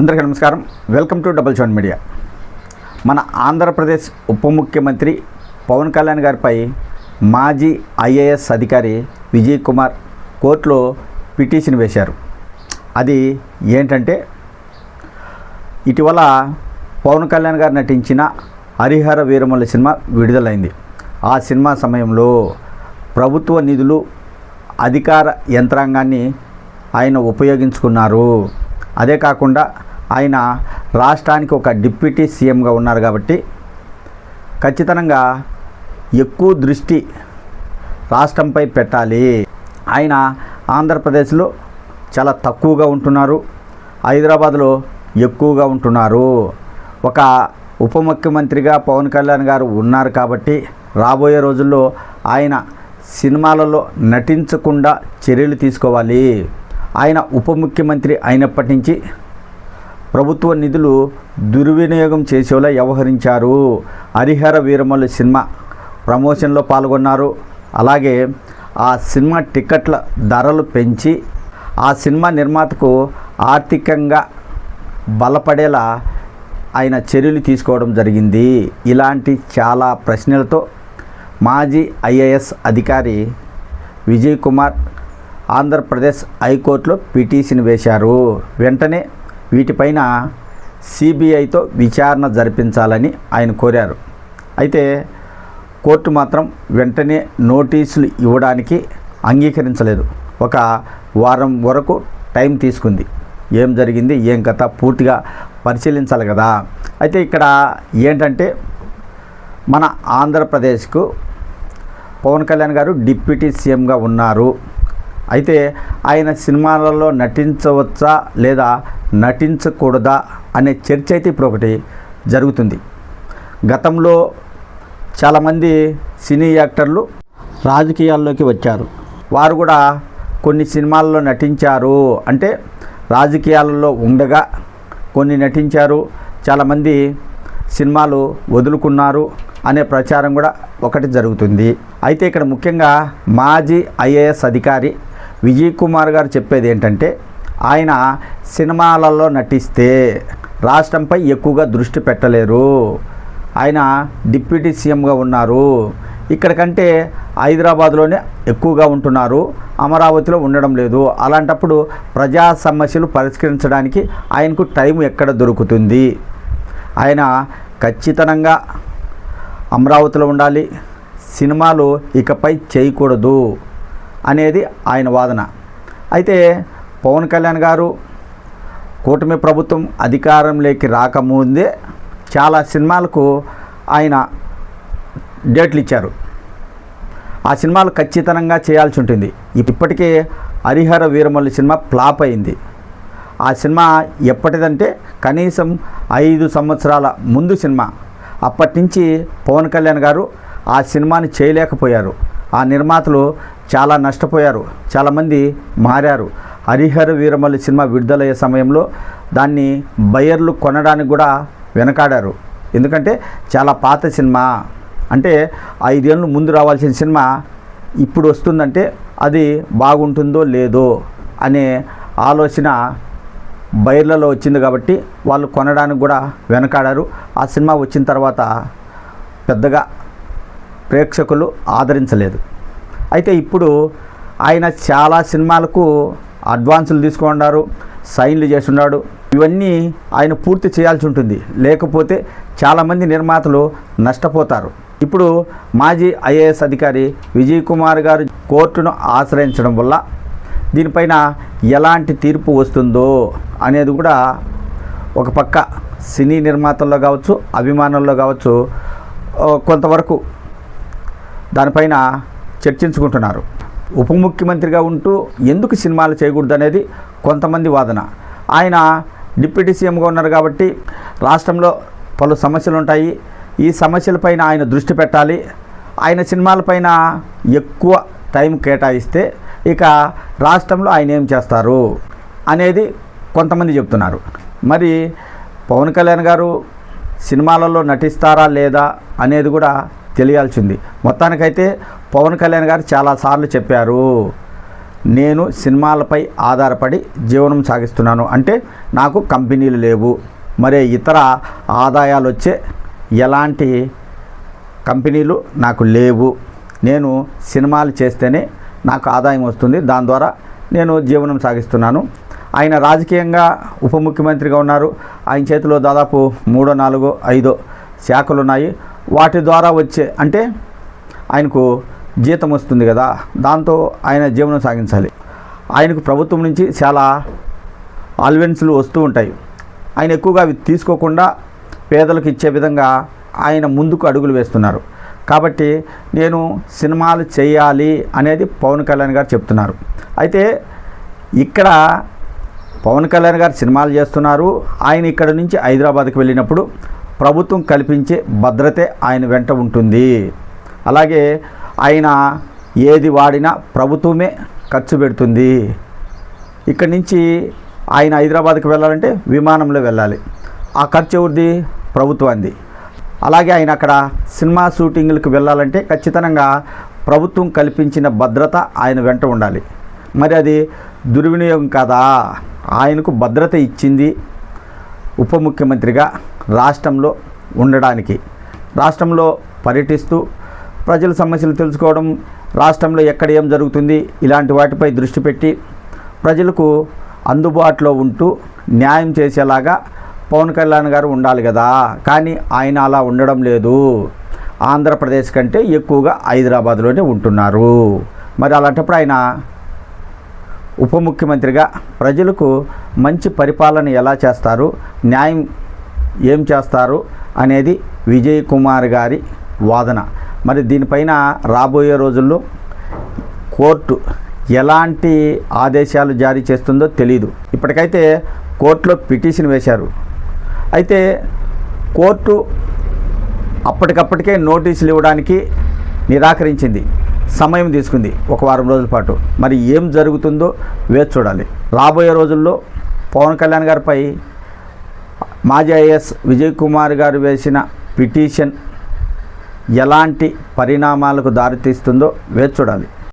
అందరికీ నమస్కారం. Welcome to double seven media మన ఆంధ్రప్రదేశ్ ఉప ముఖ్యమంత్రి పవన్ కళ్యాణ్ గారిపై మాజీ ఐఏఎస్ అధికారి విజయ్ కుమార్ కోర్టులో పిటిషన్ వేశారు. అది ఏంటంటే ఇటీవల పవన్ కళ్యాణ్ గారు నటించిన హరిహర వీరమల్ల సినిమా విడుదలైంది. ఆ సినిమా సమయంలో ప్రభుత్వ నిధులు అధికార యంత్రాంగాన్ని ఆయన ఉపయోగించుకున్నారు. అదే కాకుండా ఆయన రాష్ట్రానికి ఒక డిప్యూటీ సీఎంగా ఉన్నారు కాబట్టి ఖచ్చితంగా ఎక్కువ దృష్టి రాష్ట్రంపై పెట్టాలి. ఆయన ఆంధ్రప్రదేశ్లో చాలా తక్కువగా ఉంటున్నారు. హైదరాబాద్లో ఎక్కువగా ఉంటున్నారు. ఒక ఉప ముఖ్యమంత్రిగా పవన్ కళ్యాణ్ గారు ఉన్నారు కాబట్టి రాబోయే రోజుల్లో ఆయన సినిమాలలో నటించకుండా చర్యలు తీసుకోవాలి. ఆయన ఉప ముఖ్యమంత్రి అయినప్పటి నుంచి ప్రభుత్వ నిధులు దుర్వినియోగం చేసేలా వ్యవహరించారు. హరిహర వీరమల్లు సినిమా ప్రమోషన్లో పాల్గొన్నారు. అలాగే ఆ సినిమా టికెట్ల ధరలు పెంచి ఆ సినిమా నిర్మాతకు ఆర్థికంగా బలపడేలా ఆయన చర్యలు తీసుకోవడం జరిగింది. ఇలాంటి చాలా ప్రశ్నలతో మాజీ ఐఏఎస్ అధికారి విజయ్ కుమార్ ఆంధ్రప్రదేశ్ హైకోర్టులో పిటిషన్ వేశారు. వెంటనే వీటిపైన సిబిఐతో విచారణ జరిపించాలని ఆయన కోరారు. అయితే కోర్టు మాత్రం వెంటనే నోటీసులు ఇవ్వడానికి అంగీకరించలేదు. ఒక వారం వరకు టైం తీసుకుంది. ఏం జరిగింది ఏం కథ పూర్తిగా పరిశీలించాలి కదా. అయితే ఇక్కడ ఏంటంటే మన ఆంధ్రప్రదేశ్కు పవన్ కళ్యాణ్ గారు డిప్యూటీ సీఎంగా ఉన్నారు. అయితే ఆయన సినిమాలలో నటించవచ్చా లేదా నటించకూడదా అనే చర్చ అయితే ఇప్పుడు ఒకటి జరుగుతుంది. గతంలో చాలామంది సినీ యాక్టర్లు రాజకీయాల్లోకి వచ్చారు. వారు కూడా కొన్ని సినిమాల్లో నటించారు అంటే రాజకీయాలలో ఉండగా కొన్ని నటించారు. చాలామంది సినిమాలు వదులుకున్నారు అనే ప్రచారం కూడా ఒకటి జరుగుతుంది. అయితే ఇక్కడ ముఖ్యంగా మాజీ ఐఏఎస్ అధికారి విజయ్ కుమార్ గారు చెప్పేది ఏంటంటే ఆయన సినిమాలలో నటిస్తే రాష్ట్రంపై ఎక్కువగా దృష్టి పెట్టలేరు. ఆయన డిప్యూటీ సీఎంగా ఉన్నారు. ఇక్కడ కంటే హైదరాబాద్లోనే ఎక్కువగా ఉంటున్నారు. అమరావతిలో ఉండడం లేదు. అలాంటప్పుడు ప్రజా సమస్యలు పరిష్కరించడానికి ఆయనకు టైం ఎక్కడ దొరుకుతుంది? ఆయన ఖచ్చితంగా అమరావతిలో ఉండాలి. సినిమాలు ఇకపై చేయకూడదు. అనేది ఆయన వాదన. అయితే పవన్ కళ్యాణ్ గారు కూటమి ప్రభుత్వం అధికారంలోకి రాకముందే చాలా సినిమాలకు ఆయన డేట్లు ఇచ్చారు. ఆ సినిమాలు ఖచ్చితంగా చేయాల్సి ఉంటుంది. ఇప్పటికే హరిహర వీరమల్లి సినిమా ఫ్లాప్ అయింది. ఆ సినిమా ఎప్పటిదంటే కనీసం ఐదు సంవత్సరాల ముందు సినిమా. అప్పటి నుంచి పవన్ కళ్యాణ్ గారు ఆ సినిమాని చేయలేకపోయారు. ఆ నిర్మాతలు చాలా నష్టపోయారు. చాలామంది మారారు. హరిహర వీరమల్లి సినిమా విడుదలయ్యే సమయంలో దాన్ని బయర్లు కొనడానికి కూడా వెనకాడారు. ఎందుకంటే చాలా పాత సినిమా. అంటే ఐదేళ్ళు ముందు రావాల్సిన సినిమా ఇప్పుడు వస్తుందంటే అది బాగుంటుందో లేదో అనే ఆలోచన బయర్లలో వచ్చింది కాబట్టి వాళ్ళు కొనడానికి కూడా వెనకాడారు. ఆ సినిమా వచ్చిన తర్వాత పెద్దగా ప్రేక్షకులు ఆదరించలేదు. అయితే ఇప్పుడు ఆయన చాలా సినిమాలకు అడ్వాన్సులు తీసుకున్నారు సైన్లు చేస్తున్నాడు. ఇవన్నీ ఆయన పూర్తి చేయాల్సి ఉంటుంది. లేకపోతే చాలామంది నిర్మాతలు నష్టపోతారు. ఇప్పుడు మాజీ ఐఏఎస్ అధికారి విజయ్ కుమార్ గారు కోర్టును ఆశ్రయించడం వల్ల దీనిపైన ఎలాంటి తీర్పు వస్తుందో అనేది కూడా ఒక పక్క సినీ నిర్మాతల్లో కావచ్చు అభిమానుల్లో కావచ్చు కొంతవరకు దానిపైన చర్చించుకుంటున్నారు. ఉప ముఖ్యమంత్రిగా ఉంటూ ఎందుకు సినిమాలు చేయకూడదు అనేది కొంతమంది వాదన. ఆయన డిప్యూటీ సీఎంగా ఉన్నారు కాబట్టి రాష్ట్రంలో పలు సమస్యలు ఉంటాయి ఈ సమస్యలపైన ఆయన దృష్టి పెట్టాలి. ఆయన సినిమాలపైన ఎక్కువ టైం కేటాయిస్తే ఇక రాష్ట్రంలో ఆయన ఏం చేస్తారు అనేది కొంతమంది చెప్తున్నారు. మరి పవన్ కళ్యాణ్ గారు సినిమాలలో నటిస్తారా లేదా అనేది కూడా తెలియాల్సింది. మొత్తానికైతే పవన్ కళ్యాణ్ గారు చాలాసార్లు చెప్పారు నేను సినిమాలపై ఆధారపడి జీవనం సాగిస్తున్నాను. అంటే నాకు కంపెనీలు లేవు. మరే ఇతర ఆదాయాలు వచ్చే ఎలాంటి కంపెనీలు నాకు లేవు. నేను సినిమాలు చేస్తేనే నాకు ఆదాయం వస్తుంది. దాని ద్వారా నేను జీవనం సాగిస్తున్నాను. ఆయన రాజకీయంగా ఉప ముఖ్యమంత్రిగా ఉన్నారు. ఆయన చేతిలో దాదాపు మూడో నాలుగో ఐదో శాఖలు ఉన్నాయి వాటి ద్వారా వచ్చే అంటే ఆయనకు జీతం వస్తుంది కదా దాంతో ఆయన జీవనం సాగించాలి. ఆయనకు ప్రభుత్వం నుంచి చాలా ఆల్వెన్స్లు వస్తూ ఉంటాయి. ఆయన ఎక్కువగా అవి తీసుకోకుండా పేదలకు ఇచ్చే విధంగా ఆయన ముందుకు అడుగులు వేస్తున్నారు. కాబట్టి నేను సినిమాలు చేయాలి అనేది పవన్ కళ్యాణ్ గారు చెప్తున్నారు. అయితే ఇక్కడ పవన్ కళ్యాణ్ గారు సినిమాలు చేస్తున్నారు. ఆయన ఇక్కడ నుంచి హైదరాబాద్కి వెళ్ళినప్పుడు ప్రభుత్వం కల్పించే భద్రతే ఆయన వెంట ఉంటుంది. అలాగే ఆయన ఏది వాడినా ప్రభుత్వమే ఖర్చు పెడుతుంది. ఇక్కడి నుంచి ఆయన హైదరాబాద్కి వెళ్ళాలంటే విమానంలో వెళ్ళాలి. ఆ ఖర్చు ఎవరిది? ప్రభుత్వాన్ని అలాగే ఆయన అక్కడ సినిమా షూటింగ్లకు వెళ్ళాలంటే ఖచ్చితంగా ప్రభుత్వం కల్పించిన భద్రత ఆయన వెంట ఉండాలి. మరి అది దుర్వినియోగం కాదా? ఆయనకు భద్రత ఇచ్చింది ఉప ముఖ్యమంత్రిగా రాష్ట్రంలో ఉండడానికి రాష్ట్రంలో పర్యటిస్తూ ప్రజల సమస్యలు తెలుసుకోవడం రాష్ట్రంలో ఎక్కడ ఏం జరుగుతుంది ఇలాంటి వాటిపై దృష్టి పెట్టి ప్రజలకు అందుబాటులో ఉంటూ న్యాయం చేసేలాగా పవన్ కళ్యాణ్ గారు ఉండాలి కదా. కానీ ఆయన అలా ఉండడం లేదు. ఆంధ్రప్రదేశ్ కంటే ఎక్కువగా హైదరాబాద్లోనే ఉంటున్నారు. మరి అలాంటప్పుడు ఆయన ఉప ముఖ్యమంత్రిగా ప్రజలకు మంచి పరిపాలన ఎలా చేస్తారు? న్యాయం ఏం చేస్తారు అనేది విజయ్ కుమార్ గారి వాదన. మరి దీనిపైన రాబోయే రోజుల్లో కోర్టు ఎలాంటి ఆదేశాలు జారీ చేస్తుందో తెలియదు ఇప్పటికైతే కోర్టులో పిటిషన్ వేశారు. అయితే కోర్టు అప్పటికప్పటికే నోటీసులు ఇవ్వడానికి నిరాకరించింది. సమయం తీసుకుంది ఒక వారం రోజుల పాటు. మరి ఏం జరుగుతుందో వేచి చూడాలి. రాబోయే రోజుల్లో పవన్ కళ్యాణ్ గారిపై మాజీ ఐఎస్ విజయ్ కుమార్ గారు వేసిన పిటిషన్ ఎలాంటి పరిణామాలకు దారితీస్తుందో వేచి చూడాలి.